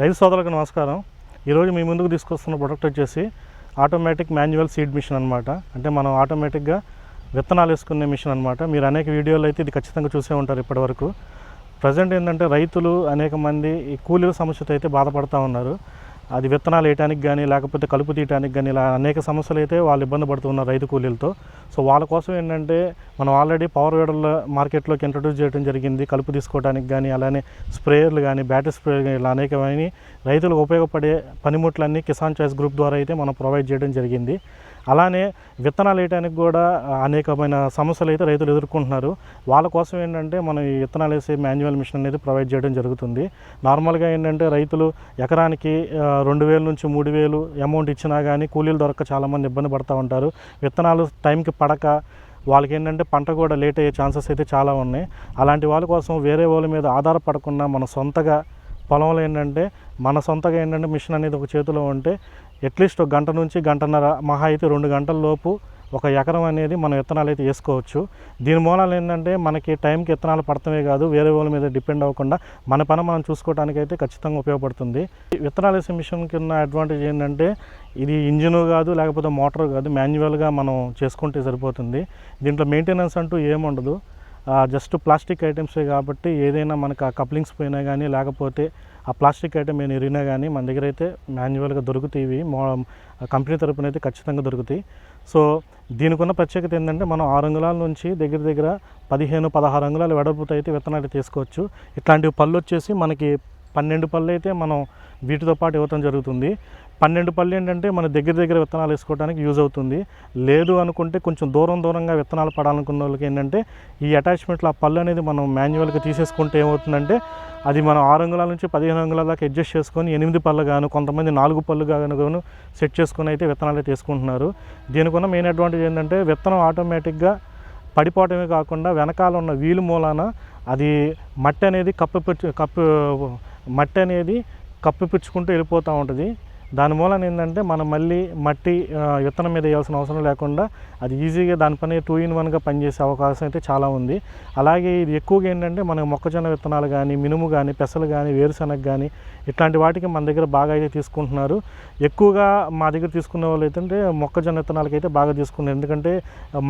రైతు సోదరులకు నమస్కారం. ఈరోజు మీ ముందుకు తీసుకొస్తున్న ప్రొడక్ట్ వచ్చేసి ఆటోమేటిక్ మాన్యువల్ సీడ్ మిషన్ అనమాట అంటే మనం ఆటోమేటిక్గా విత్తనాలు వేసుకునే మిషన్ అనమాట మీరు అనేక వీడియోలు అయితే ఇది ఖచ్చితంగా చూసే ఉంటారు ఇప్పటివరకు. ప్రజెంట్ ఏంటంటే రైతులు అనేక మంది ఈ కూలీల సమస్యతో అయితే బాధపడుతూ ఉన్నారు. అది విత్తనాలు వేయడానికి కానీ లేకపోతే కలుపు తీయడానికి కానీ ఇలా అనేక సమస్యలు అయితే వాళ్ళు ఇబ్బంది పడుతున్నారు రైతు కూలీలతో. సో వాళ్ళ కోసం ఏంటంటే మనం ఆల్రెడీ పవర్ వేడర్ల మార్కెట్లోకి ఇంట్రడ్యూస్ చేయడం జరిగింది. కలుపు తీసుకోవడానికి కానీ అలానే స్ప్రేయర్లు కానీ బ్యాటరీ స్ప్రే ఇలా అనేకమైన రైతులకు ఉపయోగపడే పనిముట్లన్నీ కిసాన్ చాయిస్ గ్రూప్ ద్వారా అయితే మనం ప్రొవైడ్ చేయడం జరిగింది. అలానే విత్తనాలు వేయడానికి కూడా అనేకమైన సమస్యలు అయితే రైతులు ఎదుర్కొంటున్నారు. వాళ్ళ కోసం ఏంటంటే మనం ఈ విత్తనాలు వేసే మాన్యువల్ మిషన్ అనేది ప్రొవైడ్ చేయడం జరుగుతుంది. నార్మల్గా ఏంటంటే రైతులు ఎకరానికి రెండు వేల నుంచి మూడు వేలు అమౌంట్ ఇచ్చినా కానీ కూలీలు దొరక్క చాలామంది ఇబ్బంది పడుతూ ఉంటారు. విత్తనాలు టైంకి పడక వాళ్ళకి ఏంటంటే పంట కూడా లేట్ అయ్యే ఛాన్సెస్ అయితే చాలా ఉన్నాయి. అలాంటి వాళ్ళ కోసం వేరే వాళ్ళ మీద ఆధారపడకుండా మన సొంతగా పొలంలో ఏంటంటే మన సొంతగా ఏంటంటే మిషన్ అనేది ఒక చేతిలో ఉంటే అట్లీస్ట్ ఒక గంట నుంచి గంటన్నర మహా అయితే రెండు గంటల లోపు ఒక ఎకరం అనేది మనం విత్తనాలు అయితే వేసుకోవచ్చు. దీని మూలాలు ఏంటంటే మనకి టైంకి విత్తనాలు పడతమే కాదు వేరే వాళ్ళ మీద డిపెండ్ అవ్వకుండా మన పని మనం చూసుకోవడానికి అయితే ఖచ్చితంగా ఉపయోగపడుతుంది. విత్తనాలు వేసే మిషన్ కింద అడ్వాంటేజ్ ఏంటంటే ఇది ఇంజిన్ కాదు లేకపోతే మోటార్ కాదు మాన్యువల్గా మనం చేసుకుంటే సరిపోతుంది. దీంట్లో మెయింటెనెన్స్ అంటూ ఏముండదు జస్ట్ ప్లాస్టిక్ ఐటమ్సే కాబట్టి ఏదైనా మనకు ఆ కప్లింగ్స్ పోయినా కానీ లేకపోతే ఆ ప్లాస్టిక్ ఐటమ్ నేను ఇరిగినా కానీ మన దగ్గర అయితే మాన్యువల్గా దొరుకుతాయి ఇవి కంపెనీ తరపున అయితే ఖచ్చితంగా దొరుకుతాయి. సో దీనికి ఉన్న ప్రత్యేకత ఏంటంటే మనం ఆరు అంగుళాల నుంచి దగ్గర దగ్గర పదిహేను పదహారు అంగుళాలు వెడల్పుతో అయితే విత్తనాలు తీసుకోవచ్చు. ఇట్లాంటివి పళ్ళు వచ్చేసి మనకి పన్నెండు పళ్ళు అయితే మనం వీటితో పాటు ఇవ్వటం జరుగుతుంది. పన్నెండు పళ్ళు ఏంటంటే మన దగ్గర దగ్గర విత్తనాలు వేసుకోవడానికి యూజ్ అవుతుంది. లేదు అనుకుంటే కొంచెం దూరం దూరంగా విత్తనాలు పడాలనుకున్న వాళ్ళకి ఏంటంటే ఈ అటాచ్మెంట్లో ఆ పళ్ళు అనేది మనం మాన్యువల్గా తీసేసుకుంటే ఏమవుతుందంటే అది మనం ఆరు అంగుళాల నుంచి పదిహేను అంగుళాల దాకా అడ్జస్ట్ చేసుకొని ఎనిమిది పళ్ళు గాను కొంతమంది నాలుగు పళ్ళు గాను సెట్ చేసుకొని అయితే విత్తనాలు అయితే తీసుకుంటున్నారు దీనికి మెయిన్ అడ్వాంటేజ్ ఏంటంటే విత్తనం ఆటోమేటిక్గా పడిపోవటమే కాకుండా వెనకాల ఉన్న వీలు మూలాన అది మట్టి అనేది కప్పు కప్పు మట్టి అనేది కప్పిపుచ్చుకుంటూ వెళ్ళిపోతూ ఉంటుంది. దాని మూలన ఏంటంటే మనం మళ్ళీ మట్టి విత్తనం మీద వేయాల్సిన అవసరం లేకుండా అది ఈజీగా దాని పని టూ ఇన్ వన్గా పనిచేసే అవకాశం అయితే చాలా ఉంది. అలాగే ఇది ఎక్కువగా ఏంటంటే మనం మొక్కజొన్న విత్తనాలు కానీ మినుము కానీ పెసలు కానీ వేరుశనగ కానీ ఇట్లాంటి వాటికి మన దగ్గర బాగా అయితే తీసుకుంటున్నారు. ఎక్కువగా మా దగ్గర తీసుకునే వాళ్ళు అయితే మొక్కజొన్న విత్తనాలకి అయితే బాగా తీసుకున్నారు ఎందుకంటే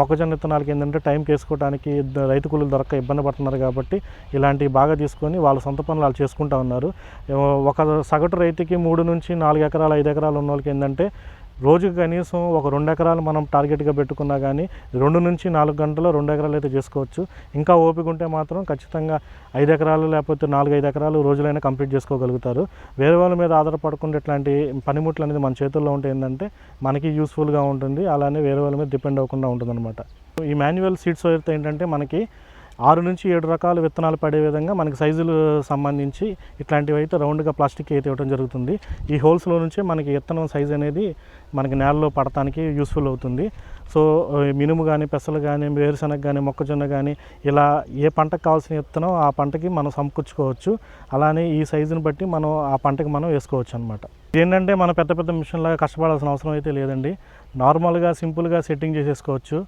మొక్కజొన్న విత్తనాలకి ఏంటంటే టైం చేసుకోవడానికి రైతు కూలీలు దొరక్క ఇబ్బంది పడుతున్నారు కాబట్టి ఇలాంటివి బాగా తీసుకొని వాళ్ళ సొంత పనులు వాళ్ళు చేసుకుంటా ఉన్నారు. ఒక సగటు రైతుకి మూడు నుంచి నాలుగు ఎకరాలు ఐదు ఎకరాలు ఉన్న వాళ్ళకి ఏంటంటే రోజుకి కనీసం ఒక రెండు ఎకరాలు మనం టార్గెట్గా పెట్టుకున్నా కానీ రెండు నుంచి నాలుగు గంటల్లో రెండు ఎకరాలు అయితే చేసుకోవచ్చు. ఇంకా ఓపిక ఉంటే మాత్రం ఖచ్చితంగా ఐదు ఎకరాలు లేకపోతే నాలుగు ఐదు ఎకరాలు రోజులైనా కంప్లీట్ చేసుకోగలుగుతారు. వేరే వాళ్ళ మీద ఆధారపడకుండా ఇట్లాంటి పనిముట్లు అనేది మన చేతుల్లో ఉంటే ఏంటంటే మనకి యూస్ఫుల్గా ఉంటుంది. అలానే వేరే వాళ్ళ మీద డిపెండ్ అవ్వకుండా ఉంటుంది ఈ మాన్యువల్ సీడ్స్ అయితే ఏంటంటే మనకి ఆరు నుంచి ఏడు రకాల విత్తనాలు పడే విధంగా మనకి సైజులు సంబంధించి ఇట్లాంటివి అయితే రౌండ్గా ప్లాస్టిక్ అయితే ఇవ్వడం జరుగుతుంది. ఈ హోల్స్లో నుంచే మనకి విత్తనం సైజ్ అనేది మనకి నేలలో పడటానికి యూస్ఫుల్ అవుతుంది. సో మినుము కానీ పెసలు కానీ వేరుశనగ కానీ మొక్కజొన్న కానీ ఇలా ఏ పంటకు కావాల్సిన విత్తనం ఆ పంటకి మనం సమకూర్చుకోవచ్చు. అలానే ఈ సైజుని బట్టి మనం ఆ పంటకి మనం వేసుకోవచ్చు అనమాట ఏంటంటే మనం పెద్ద పెద్ద మిషన్ లాగా కష్టపడాల్సిన అవసరం అయితే లేదండి. నార్మల్గా సింపుల్గా సెట్టింగ్ చేసేసుకోవచ్చు.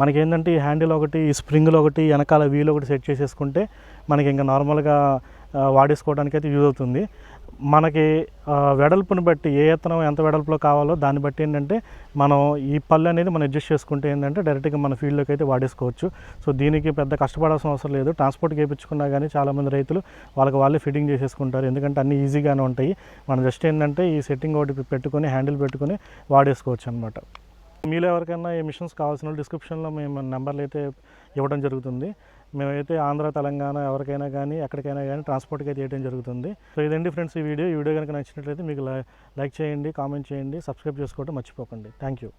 మనకి ఏంటంటే ఈ హ్యాండిల్ ఒకటి ఈ స్ప్రింగ్లు ఒకటి వెనకాల వీల్ ఒకటి సెట్ చేసేసుకుంటే మనకి ఇంకా నార్మల్గా వాడేసుకోవడానికి అయితే యూజ్ అవుతుంది. మనకి వెడల్పుని బట్టి ఏ ఎత్తనం ఎంత వెడల్పులో కావాలో దాన్ని బట్టి ఏంటంటే మనం ఈ పళ్ళు అనేది మనం అడ్జస్ట్ చేసుకుంటే ఏంటంటే డైరెక్ట్గా మన ఫీల్డ్లోకి అయితే వాడేసుకోవచ్చు. సో దీనికి పెద్ద కష్టపడాల్సిన అవసరం లేదు. ట్రాన్స్పోర్ట్ చేయించుకున్నా కానీ చాలామంది రైతులు వాళ్ళకి వాళ్ళే ఫిట్టింగ్ చేసేసుకుంటారు. ఎందుకంటే అన్నీ ఈజీగానే ఉంటాయి. మనం జస్ట్ ఏంటంటే ఈ సెట్టింగ్ ఒకటి పెట్టుకొని హ్యాండిల్ పెట్టుకొని వాడేసుకోవచ్చు అనమాట మీలో ఎవరికైనా ఈ మిషన్స్ కావాల్సిన డిస్క్రిప్షన్లో మేము నెంబర్లు అయితే ఇవ్వడం జరుగుతుంది. మేమైతే ఆంధ్ర తెలంగాణ ఎవరికైనా కానీ ఎక్కడికైనా కానీ ట్రాన్స్పోర్ట్కి అయితే చేయడం జరుగుతుంది. సో ఇదండి ఫ్రెండ్స్ ఈ వీడియో. ఈ వీడియో కనుక నచ్చినట్లయితే మీకు లైక్ చేయండి కామెంట్ చేయండి సబ్స్క్రైబ్ చేసుకోవడం మర్చిపోకండి. Thank you